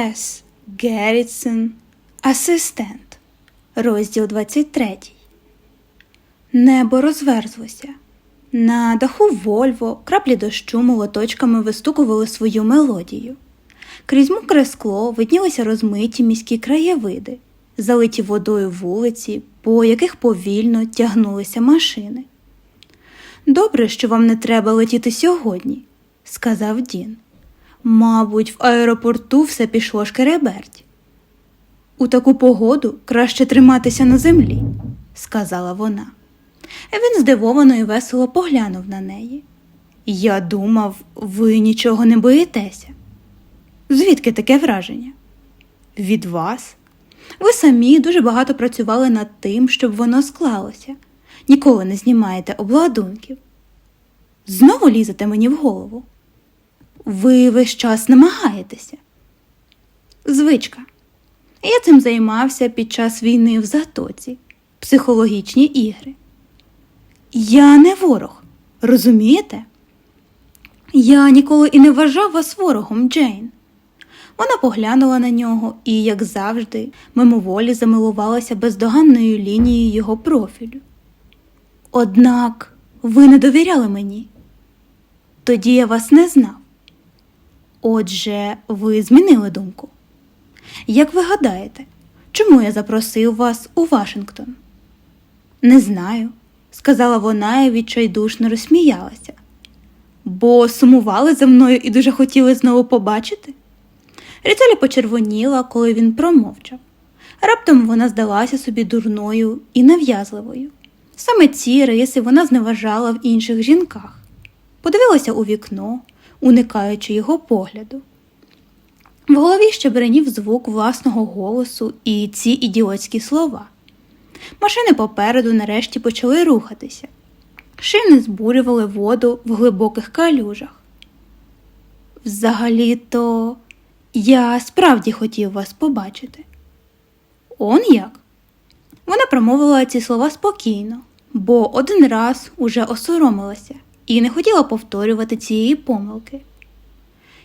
С. Геррітсон, асистент. Розділ 23. Небо розверзлося. На даху Вольво краплі дощу молоточками вистукували свою мелодію. Крізь мокре скло виднілися розмиті міські краєвиди, залиті водою вулиці, по яких повільно тягнулися машини. Добре, що вам не треба летіти сьогодні, сказав Дін. Мабуть, в аеропорту все пішло шкереберть. У таку погоду краще триматися на землі, сказала вона. Він здивовано і весело поглянув на неї. Я думав, ви нічого не боїтеся. Звідки таке враження? Від вас? Ви самі дуже багато працювали над тим, щоб воно склалося. Ніколи не знімаєте обладунків. Знову лізете мені в голову. Ви весь час намагаєтеся. Звичка. Я цим займався під час війни в Затоці, психологічні ігри. Я не ворог, розумієте? Я ніколи і не вважав вас ворогом, Джейн. Вона поглянула на нього і, як завжди, мимоволі замилувалася бездоганною лінією його профілю. Однак ви не довіряли мені. Тоді я вас не знав. Отже, ви змінили думку. Як ви гадаєте, чому я запросив вас у Вашингтон? Не знаю, сказала вона і відчайдушно розсміялася. Бо сумували за мною і дуже хотіли знову побачити? Ріцелі почервоніла, коли він промовчав. Раптом вона здалася собі дурною і нав'язливою. Саме ці риси вона зневажала в інших жінках. Подивилася у вікно, уникаючи його погляду. В голові ще бренів звук власного голосу і ці ідіотські слова. Машини попереду нарешті почали рухатися. Шини збурювали воду в глибоких калюжах. Взагалі-то я справді хотів вас побачити. Он як? Вона промовила ці слова спокійно, бо один раз уже осоромилася і не хотіла повторювати цієї помилки.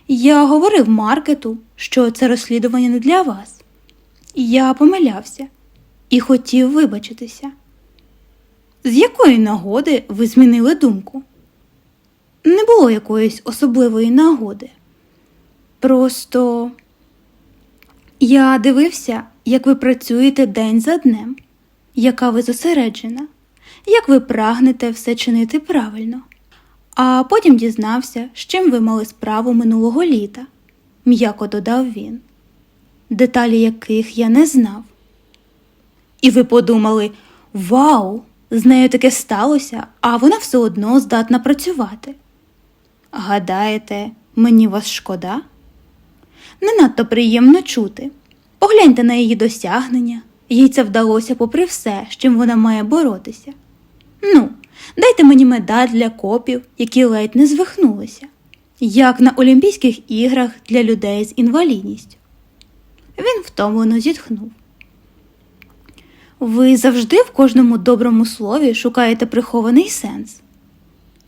Я говорив маркету, що це розслідування не для вас. Я помилявся і хотів вибачитися. З якої нагоди ви змінили думку? Не було якоїсь особливої нагоди. Просто я дивився, як ви працюєте день за днем, яка ви зосереджена, як ви прагнете все чинити правильно. А потім дізнався, з чим ви мали справу минулого літа, м'яко додав він, деталі яких я не знав. І ви подумали Вау! З нею таке сталося, а вона все одно здатна працювати. Гадаєте, мені вас шкода? Не надто приємно чути. Погляньте на її досягнення, їй це вдалося попри все, з чим вона має боротися. Ну, дайте мені медаль для копів, які ледь не звихнулися, як на Олімпійських іграх для людей з інвалідністю. Він втомлено зітхнув. Ви завжди в кожному доброму слові шукаєте прихований сенс.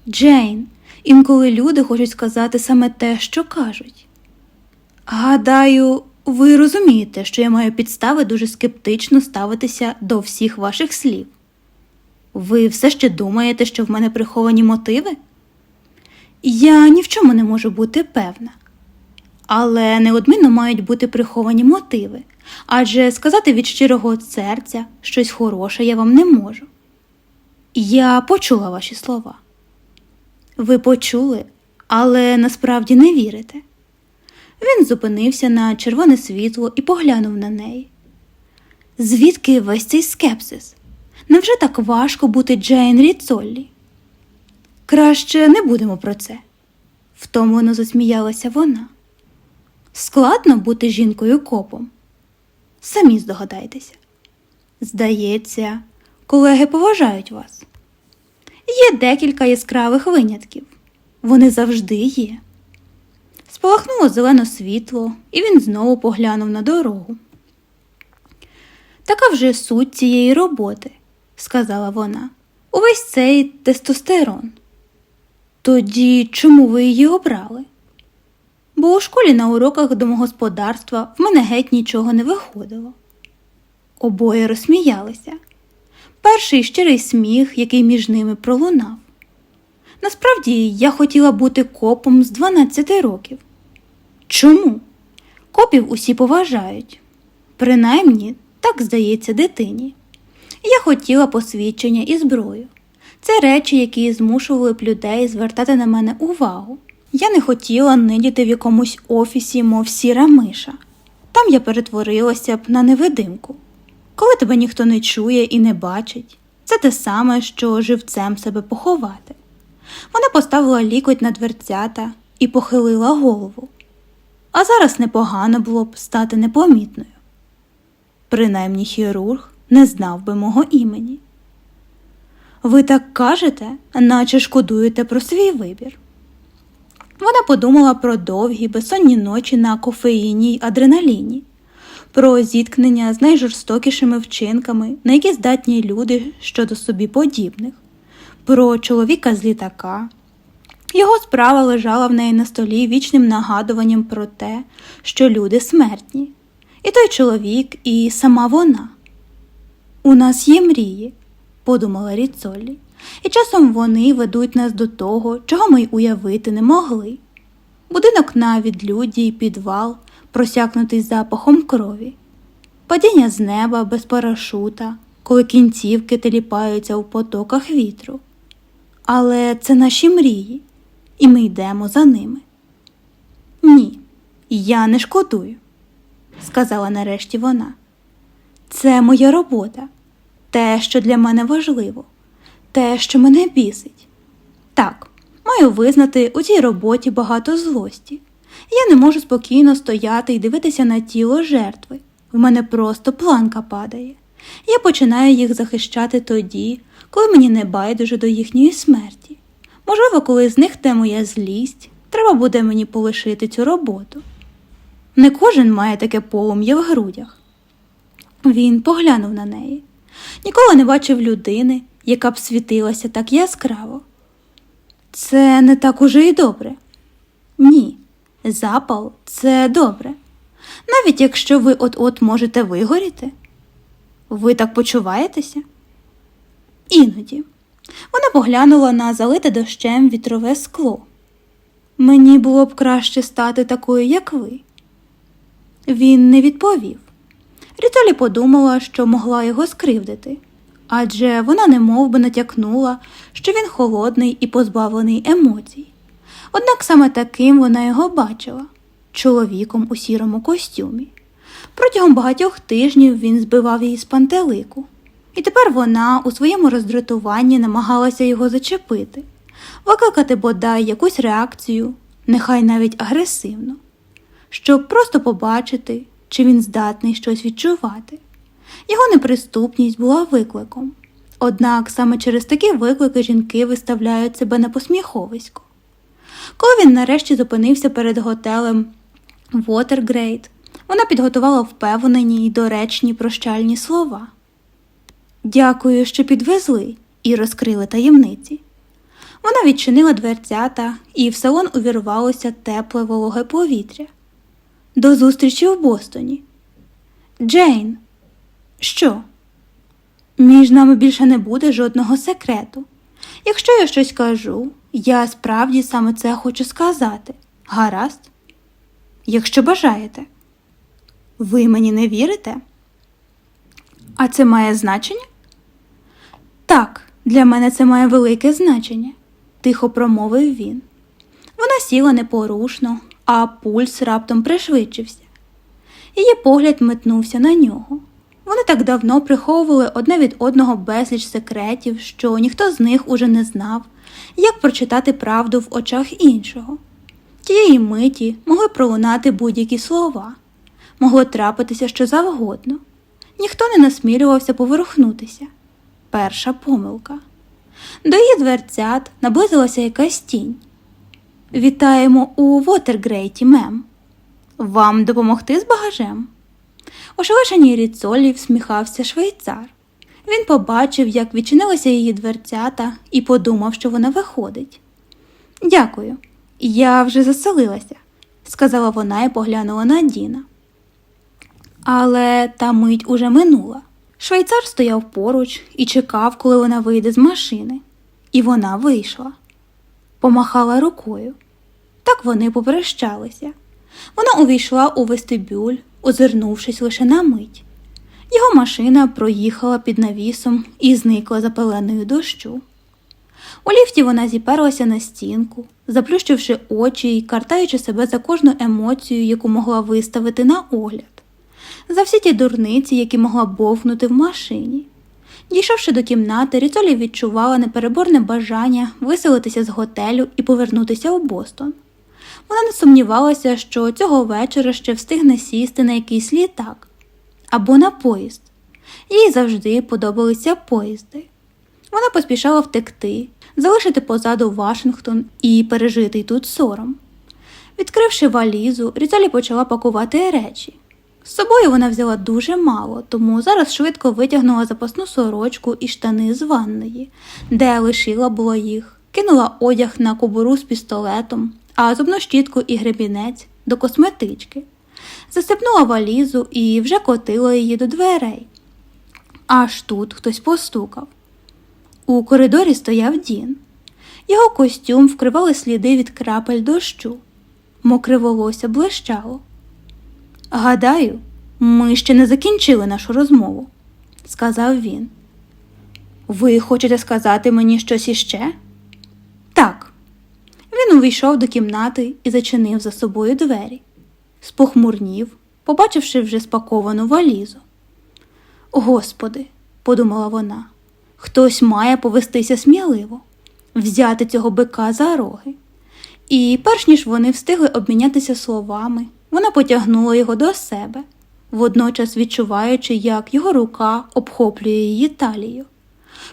Джейн, інколи люди хочуть сказати саме те, що кажуть. Гадаю, ви розумієте, що я маю підстави дуже скептично ставитися до всіх ваших слів. Ви все ще думаєте, що в мене приховані мотиви? Я ні в чому не можу бути певна. Але неодмінно мають бути приховані мотиви, адже сказати від щирого серця щось хороше я вам не можу. Я почула ваші слова. Ви почули, але насправді не вірите. Він зупинився на червоне світло і поглянув на неї. Звідки весь цей скепсис? Невже так важко бути Джейн Ріцоллі? Краще не будемо про це, втомлено засміялася вона. Складно бути жінкою копом. Самі здогадайтеся. Здається, колеги поважають вас. Є декілька яскравих винятків. Вони завжди є. Спалахнуло зелене світло, і він знову поглянув на дорогу. Така вже суть цієї роботи, сказала вона. Увесь цей тестостерон. Тоді чому ви її обрали? бо у школі на уроках домогосподарства в мене геть нічого не виходило. Обоє розсміялися. Перший щирий сміх, який між ними пролунав. Насправді я хотіла бути копом з 12 років. Чому? Копів усі поважають. Принаймні, так здається дитині. Я хотіла посвідчення і зброю. Це речі, які змушували б людей звертати на мене увагу. Я не хотіла нидіти в якомусь офісі, мов сіра миша. Там я перетворилася б на невидимку. Коли тебе ніхто не чує і не бачить, це те саме, що живцем себе поховати. Вона поставила лікоть на дверцята і похилила голову. А зараз непогано було б стати непомітною. Принаймні хірург не знав би мого імені. Ви так кажете, наче шкодуєте про свій вибір. Вона подумала про довгі безсонні ночі на кофеїні й адреналіні, про зіткнення з найжорстокішими вчинками, на які здатні люди щодо собі подібних, про чоловіка з літака. Його справа лежала в неї на столі вічним нагадуванням про те, що люди смертні, і той чоловік, і сама вона. У нас є мрії, подумала Ріцолі, і часом вони ведуть нас до того, чого ми й уявити не могли. Будинок на відлюдді й підвал, просякнутий запахом крові, падіння з неба без парашута, коли кінцівки теліпаються в потоках вітру. Але це наші мрії, і ми йдемо за ними. Ні, я не шкодую, сказала нарешті вона. Це моя робота, те, що для мене важливо, те, що мене бісить. Так, маю визнати у цій роботі багато злості. Я не можу спокійно стояти і дивитися на тіло жертви. В мене просто планка падає. Я починаю їх захищати тоді, коли мені не байдуже до їхньої смерті. Можливо, коли зникне моя злість, треба буде мені полишити цю роботу. Не кожен має таке полум'я в грудях. Він поглянув на неї. Ніколи не бачив людини, яка б світилася так яскраво. Це не так уже й добре. Ні, запал це добре. Навіть якщо ви от-от можете вигоріти. Ви так почуваєтеся? Іноді. Вона поглянула на залите дощем вітрове скло. Мені було б краще стати такою, як ви. Він не відповів. Рітолі подумала, що могла його скривдити, адже вона немов би натякнула, що він холодний і позбавлений емоцій. Однак саме таким вона його бачила чоловіком у сірому костюмі. Протягом багатьох тижнів він збивав її з пантелику, і тепер вона у своєму роздратуванні намагалася його зачепити, викликати бодай якусь реакцію, нехай навіть агресивну, щоб просто побачити, чи він здатний щось відчувати. Його неприступність була викликом. Однак саме через такі виклики жінки виставляють себе на посміховисько. Коли він нарешті зупинився перед готелем Watergrade, вона підготувала впевнені й доречні прощальні слова. Дякую, що підвезли і розкрили таємниці. Вона відчинила дверцята, і в салон увірвалося тепле вологе повітря. До зустрічі в Бостоні. Джейн, що? Між нами більше не буде жодного секрету. Якщо я щось кажу, я справді саме це хочу сказати. Гаразд? Якщо бажаєте. Ви мені не вірите? А це має значення? Так, для мене це має велике значення, тихо промовив він. Вона сіла непорушно, а пульс раптом пришвидшився. Її погляд метнувся на нього. Вони так давно приховували одне від одного безліч секретів, що ніхто з них уже не знав, як прочитати правду в очах іншого. Тієї миті могли пролунати будь-які слова, могло трапитися що завгодно. Ніхто не насмілювався поворухнутися. Перша помилка. До її дверцят наблизилася якась тінь. Вітаємо у Вотергрейті, мем. Вам допомогти з багажем? У Ошелешеній ріцолі всміхався швейцар. Він побачив, як відчинилися її дверцята, і подумав, що вона виходить. Дякую, я вже заселилася. сказала вона і поглянула на Діна. Але та мить уже минула. Швейцар стояв поруч і чекав, коли вона вийде з машини. І вона вийшла. Помахала рукою. Так вони попрощалися. Вона увійшла у вестибюль, озирнувшись лише на мить. Його машина проїхала під навісом і зникла за пеленою дощу. У ліфті вона зіперлася на стінку, заплющивши очі і картаючи себе за кожну емоцію, яку могла виставити на огляд, за всі ті дурниці, які могла бовкнути в машині. Дійшовши до кімнати, Ріцолі відчувала непереборне бажання виселитися з готелю і повернутися у Бостон. Вона не сумнівалася, що цього вечора ще встигне сісти на якийсь літак або на поїзд. Їй завжди подобалися поїзди. Вона поспішала втекти, залишити позаду Вашингтон і пережити й тут сором. Відкривши валізу, Різалі почала пакувати речі. З собою вона взяла дуже мало, тому зараз швидко витягнула запасну сорочку і штани з ванної, де лишила було їх, кинула одяг на кобуру з пістолетом, а зубну щітку і гребінець до косметички. Засипнула валізу і вже котила її до дверей. Аж тут хтось постукав. У коридорі стояв Дін. Його костюм вкривали сліди від крапель дощу. Мокре волосся блищало. Гадаю, ми ще не закінчили нашу розмову, сказав він. Ви хочете сказати мені щось іще? Так. Він увійшов до кімнати і зачинив за собою двері. Спохмурнів, побачивши вже спаковану валізу. Господи, подумала вона, хтось має повестися сміливо, взяти цього бика за роги. І перш ніж вони встигли обмінятися словами, вона потягнула його до себе, водночас відчуваючи, як його рука обхоплює її талію.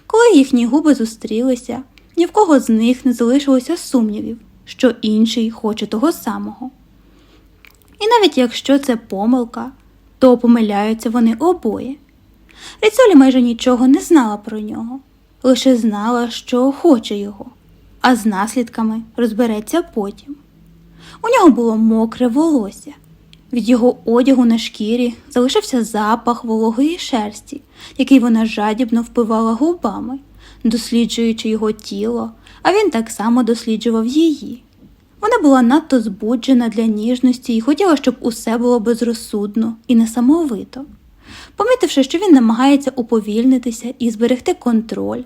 Коли їхні губи зустрілися, ні в кого з них не залишилося сумнівів, що інший хоче того самого. І навіть якщо це помилка, то помиляються вони обоє. Ріцолі майже нічого не знала про нього, лише знала, що хоче його, а з наслідками розбереться потім. У нього було мокре волосся. Від його одягу на шкірі залишився запах вологої шерсті, який вона жадібно впивала губами, досліджуючи його тіло, а він так само досліджував її. Вона була надто збуджена для ніжності і хотіла, щоб усе було безрозсудно і несамовито. Помітивши, що він намагається уповільнитися і зберегти контроль,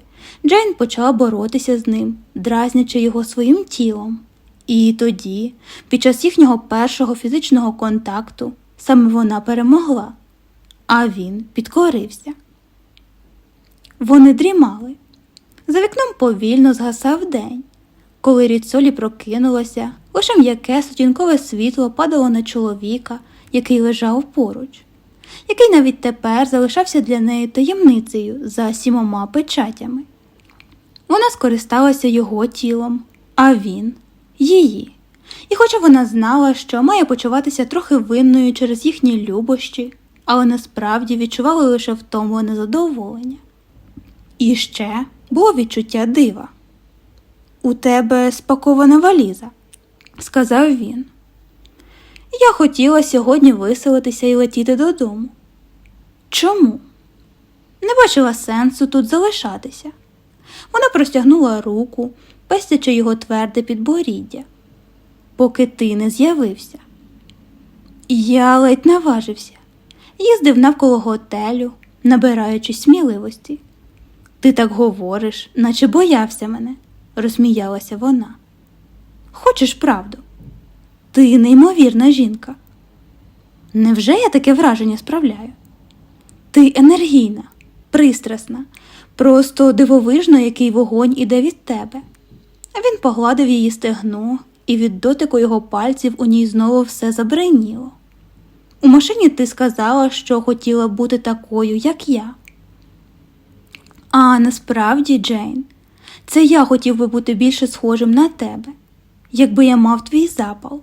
Джейн почала боротися з ним, дразнячи його своїм тілом. І тоді, під час їхнього першого фізичного контакту, саме вона перемогла, а він підкорився. Вони дрімали. За вікном повільно згасав день. Коли Ріцолі прокинулася, лише м'яке сутінкове світло падало на чоловіка, який лежав поруч, який навіть тепер залишався для неї таємницею за сімома печатями. Вона скористалася його тілом, а він її. І хоча вона знала, що має почуватися трохи винною через їхні любощі, але насправді відчувала лише втомлене задоволення. І ще було відчуття дива. У тебе спакована валіза, сказав він. Я хотіла сьогодні виселитися і летіти додому. Чому? Не бачила сенсу тут залишатися. Вона простягнула руку, пестячи його тверде підборіддя, поки ти не з'явився. Я ледь наважився, їздив навколо готелю, набираючись сміливості. Ти так говориш, наче боявся мене, розсміялася вона. Хочеш правду? Ти неймовірна жінка. Невже я таке враження справляю? Ти енергійна, пристрасна, просто дивовижно, який вогонь іде від тебе. Він погладив її стегно, і від дотику його пальців у ній знову все забриніло. У машині ти сказала, що хотіла бути такою, як я. А насправді, Джейн, це я хотів би бути більше схожим на тебе, якби я мав твій запал.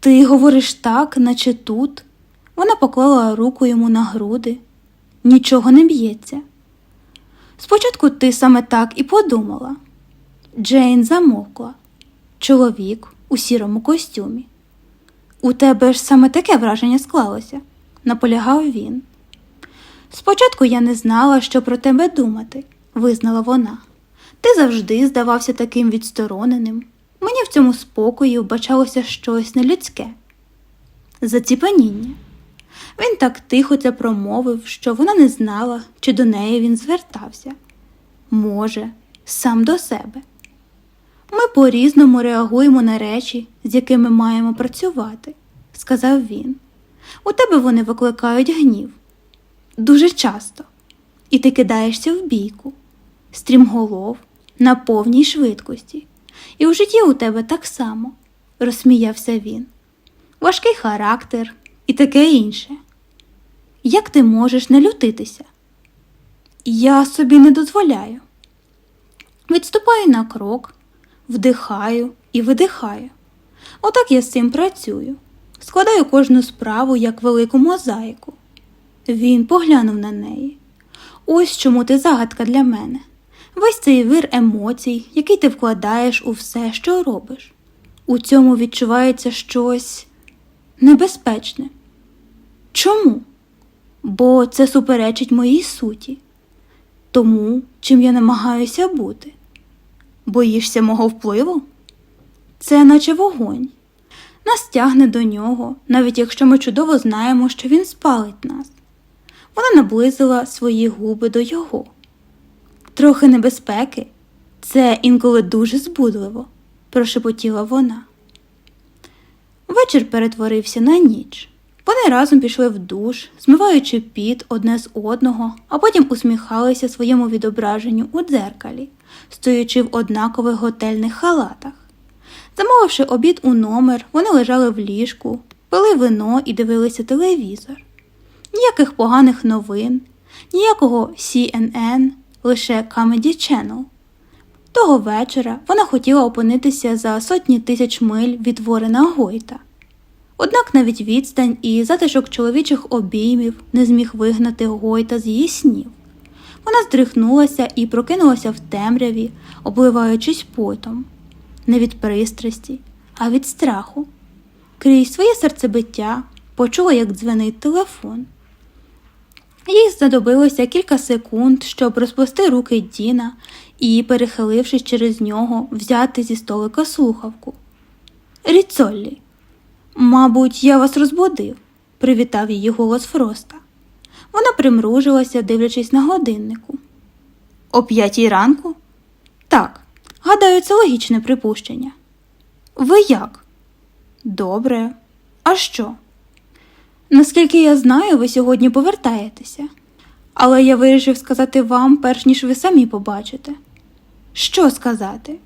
Ти говориш так, наче тут. Вона поклала руку йому на груди. Нічого не б'ється. Спочатку ти саме так і подумала. Джейн замовкла. Чоловік у сірому костюмі У тебе ж саме таке враження склалося, наполягав він. Спочатку я не знала, що про тебе думати, визнала вона. Ти завжди здавався таким відстороненим. Мені в цьому спокої вбачалося щось нелюдське. Заціпаніння. Він так тихо це промовив, що вона не знала, чи до неї він звертався. Може, сам до себе. Ми по-різному реагуємо на речі, з якими маємо працювати, сказав він. У тебе вони викликають гнів. Дуже часто. І ти кидаєшся в бійку, стрімголов, на повній швидкості. І у житті у тебе так само, розсміявся він. Важкий характер і таке інше. Як ти можеш не лютитися? Я собі не дозволяю. Відступаю на крок, вдихаю і видихаю. Отак я з цим працюю. Складаю кожну справу як велику мозаїку. Він поглянув на неї. Ось чому ти загадка для мене. Весь цей вир емоцій, який ти вкладаєш у все, що робиш. У цьому відчувається щось небезпечне. Чому? Бо це суперечить моїй суті, тому, чим я намагаюся бути. Боїшся мого впливу? Це наче вогонь. Нас тягне до нього, навіть якщо ми чудово знаємо, що він спалить нас. Вона наблизила свої губи до його. Трохи небезпеки це інколи дуже збудливо, прошепотіла вона. Вечір перетворився на ніч. Вони разом пішли в душ, змиваючи піт одне з одного, а потім усміхалися своєму відображенню у дзеркалі, стоячи в однакових готельних халатах. Замовивши обід у номер, вони лежали в ліжку, пили вино і дивилися телевізор. Ніяких поганих новин, ніякого CNN, лише Comedy Channel. Того вечора вона хотіла опинитися за сотні тисяч миль від Ворена Гойта. Однак навіть відстань і затишок чоловічих обіймів не зміг вигнати Гойта з її снів. Вона здрихнулася і прокинулася в темряві, обливаючись потом, не від пристрасті, а від страху. Крізь своє серцебиття почула, як дзвенить телефон. Їй знадобилося кілька секунд, щоб розплести руки Діна і, перехилившись через нього, взяти зі столика слухавку. Ріцоллі, мабуть, я вас розбудив, привітав її голос Фроста. Вона примружилася, дивлячись на годиннику. О п'ятій ранку? Так, гадаю, це логічне припущення. Ви як? Добре. А що? Наскільки я знаю, ви сьогодні повертаєтеся. Але я вирішив сказати вам, перш ніж ви самі побачите. Що сказати?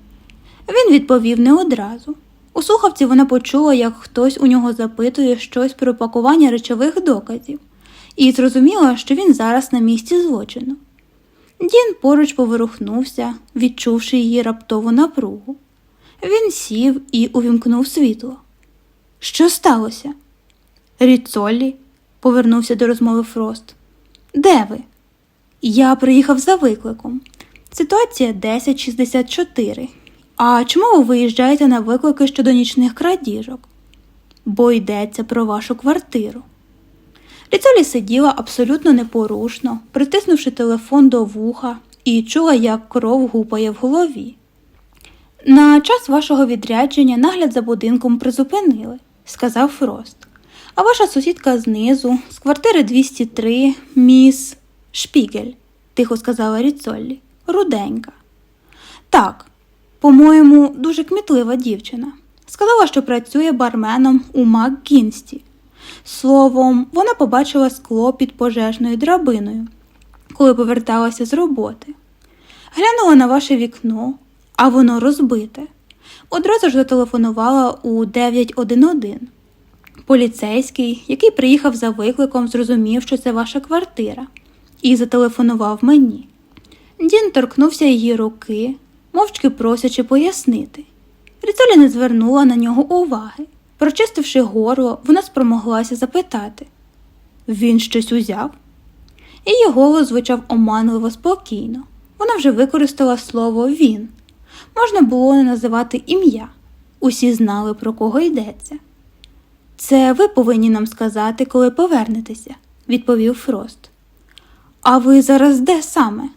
Він відповів не одразу. У слухавці вона почула, як хтось у нього запитує щось про пакування речових доказів, і зрозуміла, що він зараз на місці злочину. Дін поруч поворухнувся, відчувши її раптову напругу. Він сів і увімкнув світло. Що сталося? Ріцолі, повернувся до розмови Фрост. Де ви? Я приїхав за викликом. Ситуація 1064. А чому ви виїжджаєте на виклики щодо нічних крадіжок? Бо йдеться про вашу квартиру. Ріцолі сиділа абсолютно непорушно, притиснувши телефон до вуха, і чула, як кров гупає в голові. На час вашого відрядження нагляд за будинком призупинили, сказав Фрост. А ваша сусідка знизу, з квартири 203, міс Шпігель, тихо сказала Ріцоллі, руденька. Так, по-моєму, дуже кмітлива дівчина. Сказала, що працює барменом у МакКінсті. Словом, вона побачила скло під пожежною драбиною, коли поверталася з роботи. Глянула на ваше вікно, а воно розбите. Одразу ж зателефонувала у 911. Поліцейський, який приїхав за викликом, зрозумів, що це ваша квартира, і зателефонував мені. Дін торкнувся її руки, мовчки просячи пояснити. Ріцолі не звернула на нього уваги. Прочистивши горло, вона спромоглася запитати Він щось узяв? Її голос звучав оманливо спокійно. Вона вже використала слово він. Можна було не називати ім'я. Усі знали, про кого йдеться. Це ви повинні нам сказати, коли повернетеся, відповів Фрост. А ви зараз де саме?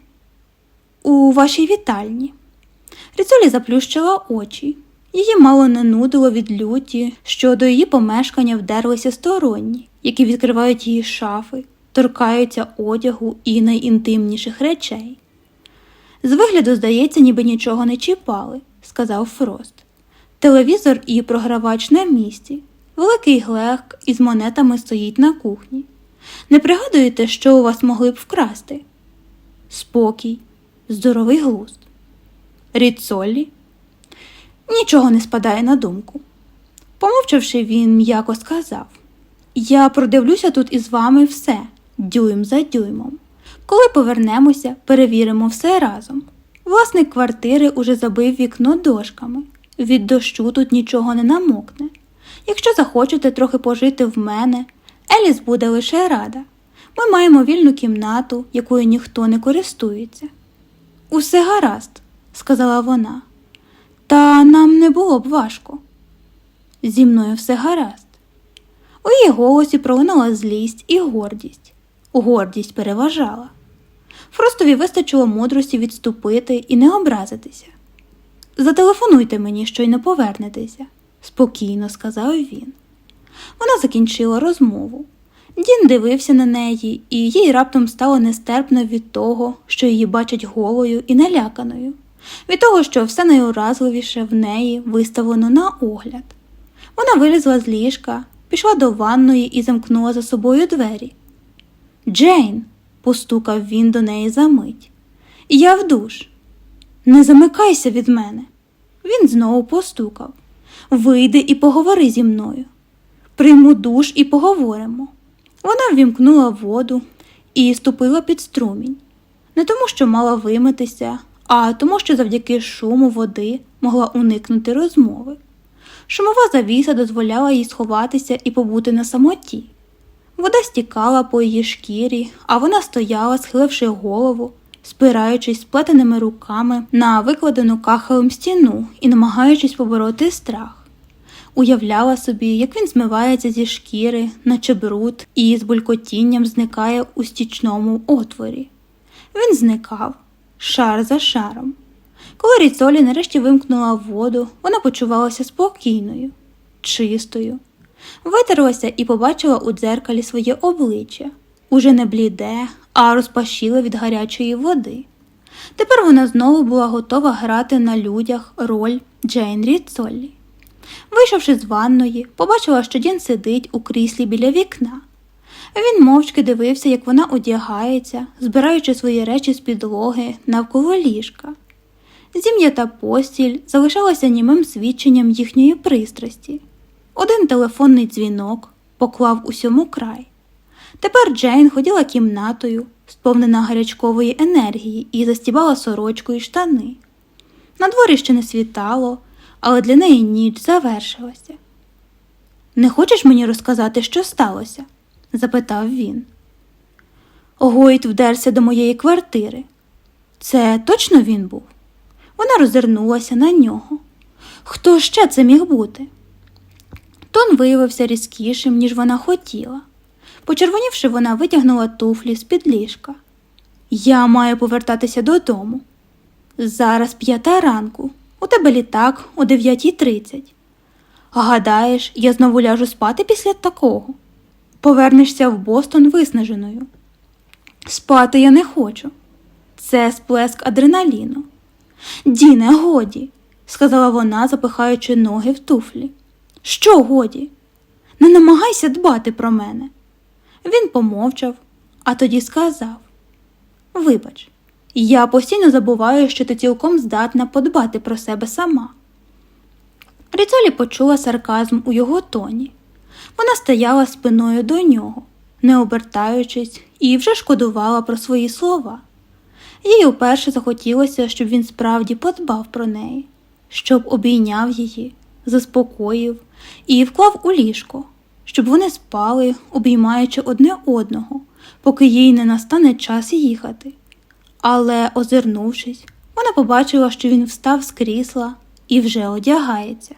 У вашій вітальні. Ріцолі заплющила очі. Її мало не нудило від люті, що до її помешкання вдерлися сторонні, які відкривають її шафи, торкаються одягу і найінтимніших речей. З вигляду, здається, ніби нічого не чіпали, сказав Фрост. Телевізор і програвач на місці. Великий глек із монетами стоїть на кухні. Не пригадуєте, що у вас могли б вкрасти? Спокій, здоровий глузд. Ріцолі? Нічого не спадає на думку. Помовчавши, він м'яко сказав Я продивлюся тут із вами все, дюйм за дюймом. Коли повернемося, перевіримо все разом. Власник квартири уже забив вікно дошками. Від дощу тут нічого не намокне. Якщо захочете трохи пожити в мене, Еліс буде лише рада. Ми маємо вільну кімнату, якою ніхто не користується. Усе гаразд, сказала вона. Та нам не було б важко. Зі мною все гаразд. У її голосі пролунала злість і гордість. Гордість переважала. Фростові вистачило мудрості відступити і не образитися. Зателефонуйте мені, щойно повернетеся, спокійно сказав він. Вона закінчила розмову. Дін дивився на неї, і їй раптом стало нестерпно від того, що її бачать голою і наляканою, від того, що все найуразливіше в неї виставлено на огляд. Вона вилізла з ліжка, пішла до ванної і замкнула за собою двері. Джейн, постукав він до неї за мить. Я в душ. Не замикайся від мене. Він знову постукав. Вийди і поговори зі мною. Прийму душ і поговоримо. Вона ввімкнула воду і ступила під струмінь. Не тому, що мала вимитися, а тому, що завдяки шуму води могла уникнути розмови. Шумова завіса дозволяла їй сховатися і побути на самоті. Вода стікала по її шкірі, а вона стояла, схиливши голову, спираючись сплетеними руками на викладену кахалем стіну і намагаючись побороти страх. Уявляла собі, як він змивається зі шкіри, наче бруд, і з булькотінням зникає у стічному отворі. Він зникав, шар за шаром. Коли Ріцолі нарешті вимкнула воду, вона почувалася спокійною, чистою. Витерлася і побачила у дзеркалі своє обличчя, уже не бліде, а розпашіле від гарячої води. Тепер вона знову була готова грати на людях роль Джейн Ріцолі. Вийшовши з ванної, побачила, що Дін сидить у кріслі біля вікна. Він мовчки дивився, як вона одягається, збираючи свої речі з підлоги навколо ліжка. Зім'ята постіль залишалася німим свідченням їхньої пристрасті. Один телефонний дзвінок поклав усьому край. Тепер Джейн ходила кімнатою, сповнена гарячкової енергії, і застібала сорочку і штани. На дворі ще не світало, але для неї ніч завершилася. Не хочеш мені розказати, що сталося? Запитав він. Гойт вдерся до моєї квартири. Це точно він був? Вона розвернулася на нього. Хто ще це міг бути? Тон виявився різкішим, ніж вона хотіла. Почервонівши, вона витягнула туфлі з під ліжка. Я маю повертатися додому. Зараз п'ята ранку. У тебе літак о 9.30. Гадаєш, я знову ляжу спати після такого? Повернешся в Бостон виснаженою. Спати я не хочу. Це сплеск адреналіну. Діне, годі, сказала вона, запихаючи ноги в туфлі. Що годі? Не намагайся дбати про мене. Він помовчав, а тоді сказав Вибач, я постійно забуваю, що ти цілком здатна подбати про себе сама. Ріцолі почула сарказм у його тоні. Вона стояла спиною до нього, не обертаючись, і вже шкодувала про свої слова. Їй уперше захотілося, щоб він справді подбав про неї, щоб обійняв її, заспокоїв і вклав у ліжко, щоб вони спали, обіймаючи одне одного, поки їй не настане час їхати. Але, озирнувшись, вона побачила, що він встав з крісла і вже одягається.